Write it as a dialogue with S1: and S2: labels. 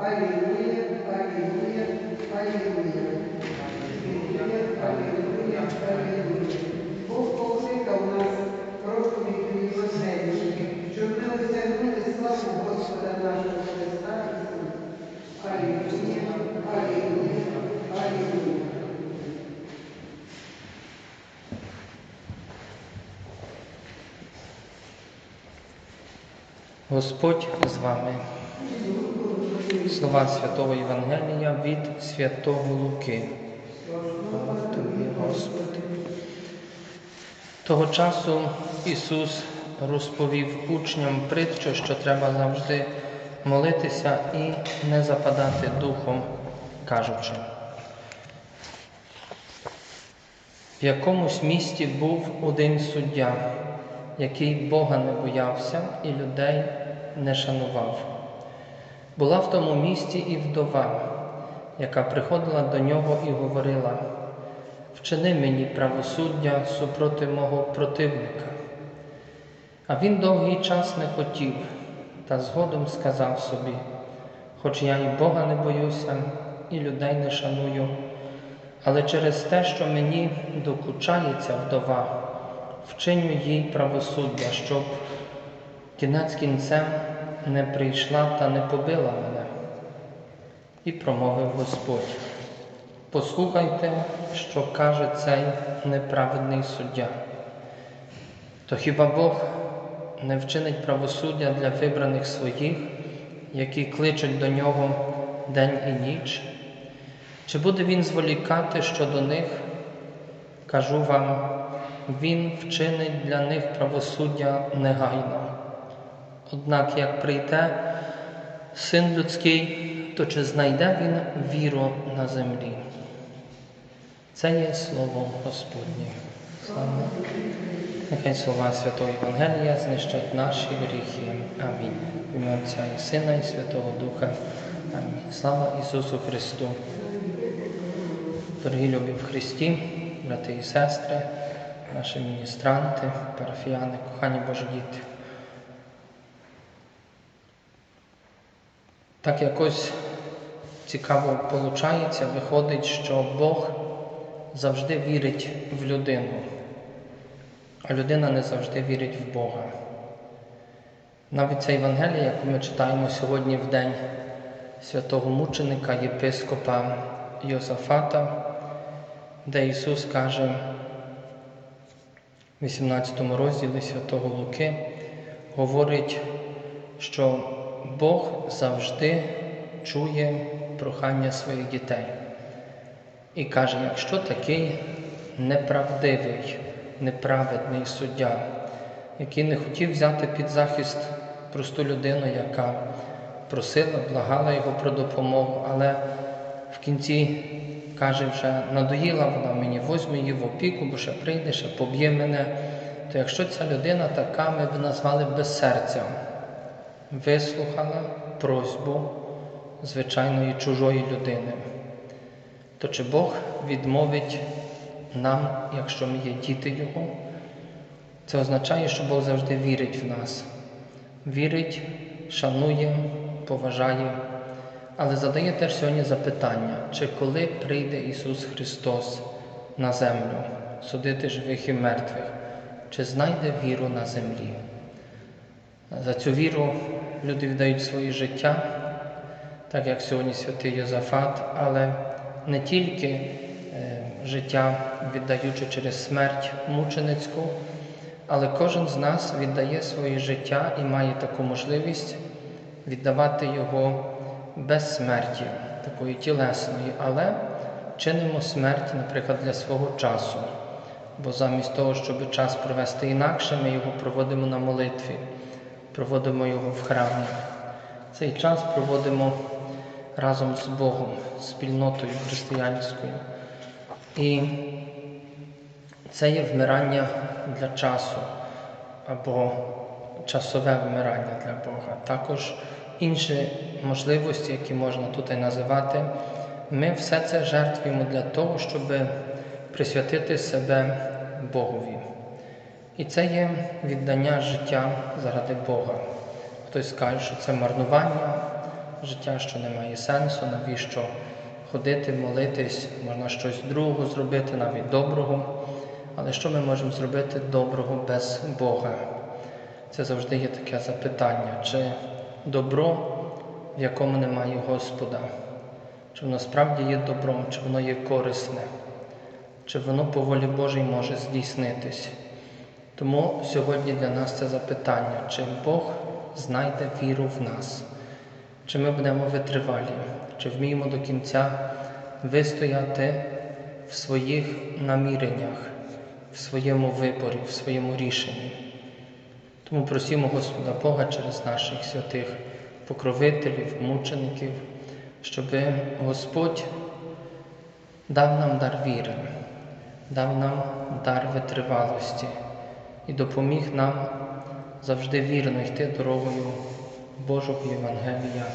S1: Алілуя. Алілуя, алілуя, алілуя. Бог покликав нас проповіддю Євангелії, щоб ми осягнули славу Господа нашого Христа Ісуса. Алілуя, алілуя.
S2: Господь з вами. Слова Святого Євангелія від Святого Луки. Того часу Ісус розповів учням притчу, що треба завжди молитися і не западати духом, кажучи. В якомусь місті був один суддя, який Бога не боявся і людей не шанував. Була в тому місті і вдова, яка приходила до нього і говорила: Вчини мені правосуддя супроти мого противника. А він довгий час не хотів, та згодом сказав собі: Хоч я і Бога не боюся, і людей не шаную, але через те, що мені докучає ця вдова, вчиню їй правосуддя, щоб кінець кінцем не прийшла та не побила мене. І промовив Господь. Послухайте, що каже цей неправедний суддя. То хіба Бог не вчинить правосуддя для вибраних своїх, які кличуть до нього день і ніч? Чи буде він зволікати щодо них? Кажу вам, він вчинить для них правосуддя негайно. Однак, як прийде син людський, то чи знайде він віру на землі? Це є слово Господнє. Слава. Нехай слова Святого Євангелія знищать наші гріхи. Амінь. В ім'я Отця і Сина, і Святого Духа. Амінь. Слава Ісусу Христу. Дорогі любі в Христі, брати і сестри, наші міністранти, парафіяни, кохані Божі діти. Так якось цікаво виходить, виходить, що Бог завжди вірить в людину, а людина не завжди вірить в Бога. Навіть ця Євангелія, яку ми читаємо сьогодні в день святого мученика, єпископа Йосафата, де Ісус каже в 18 розділі святого Луки, говорить, що Бог завжди чує прохання своїх дітей. І каже, якщо такий неправдивий, неправедний суддя, який не хотів взяти під захист просту людину, яка просила, благала його про допомогу, але в кінці каже, вже надоїла вона мені, возьми її в опіку, бо ще прийде, ще поб'є мене. То якщо ця людина така, ми б назвали без серця, вислухала просьбу звичайної чужої людини, то чи Бог відмовить нам, якщо ми є діти Його? Це означає, що Бог завжди вірить в нас, вірить, шанує, поважає, але задає теж сьогодні запитання, чи коли прийде Ісус Христос на землю, судити живих і мертвих, чи знайде віру на землі? За цю віру люди віддають своє життя, так як сьогодні святий Йозафат, але не тільки е, життя віддаючи через смерть мученицьку, але кожен з нас віддає своє життя і має таку можливість віддавати його без смерті, такої тілесної, але чинимо смерть, наприклад, для свого часу. Бо замість того, щоб час провести інакше, ми його проводимо на молитві, проводимо його в храмі. Цей час проводимо разом з Богом, спільнотою християнською. І це є вмирання для часу або часове вмирання для Бога. Також інші можливості, які можна тут називати, ми все це жертвуємо для того, щоб присвятити себе Богові. І це є віддання життя заради Бога. Хтось скаже, що це марнування, життя, що не має сенсу, навіщо ходити, молитись, можна щось другого зробити, навіть доброго. Але що ми можемо зробити доброго без Бога? Це завжди є таке запитання, чи добро, в якому немає Господа, чи воно справді є добром, чи воно є корисне, чи воно по волі Божій може здійснитись. Тому сьогодні для нас це запитання, чи Бог знайде віру в нас, чи ми будемо витривалі, чи вміємо до кінця вистояти в своїх наміреннях, в своєму виборі, в своєму рішенні. Тому просимо Господа Бога через наших святих покровителів, мучеників, щоб Господь дав нам дар віри, дав нам дар витривалості і допоміг нам завжди вірно йти дорогою Божого Євангелія.